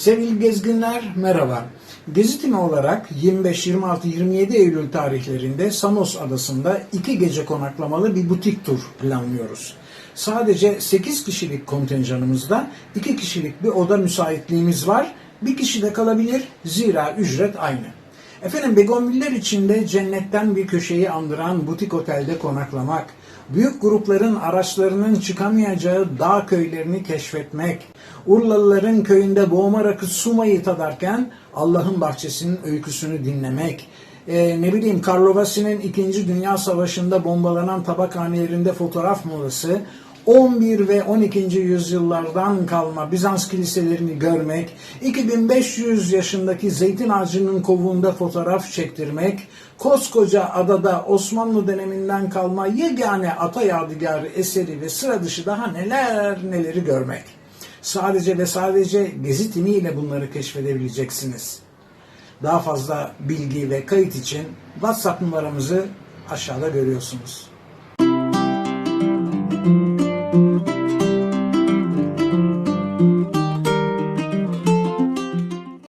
Sevgili gezginler merhaba. Gezi olarak 25, 26, 27 Eylül tarihlerinde Samos Adası'nda iki gece konaklamalı bir butik tur planlıyoruz. Sadece 8 kişilik kontenjanımızda 2 kişilik bir oda müsaitliğimiz var. Bir kişi de kalabilir zira ücret aynı. Efendim Begonviller içinde cennetten bir köşeyi andıran butik otelde konaklamak, büyük grupların araçlarının çıkamayacağı dağ köylerini keşfetmek, Urlalıların köyünde boğma rakı sumayı tadarken Allah'ın bahçesinin öyküsünü dinlemek, e, ne bileyim Karlovasi'nin 2. Dünya Savaşı'nda bombalanan tabakhanelerinde fotoğraf molası, 11 ve 12. yüzyıllardan kalma Bizans kiliselerini görmek, 2500 yaşındaki zeytin ağacının kovuğunda fotoğraf çektirmek, koskoca adada Osmanlı döneminden kalma yegane ata yadigarı eseri ve sıra dışı daha neler neleri görmek. Sadece ve sadece gezi timiyle bunları keşfedebileceksiniz. Daha fazla bilgi ve kayıt için WhatsApp numaramızı aşağıda görüyorsunuz.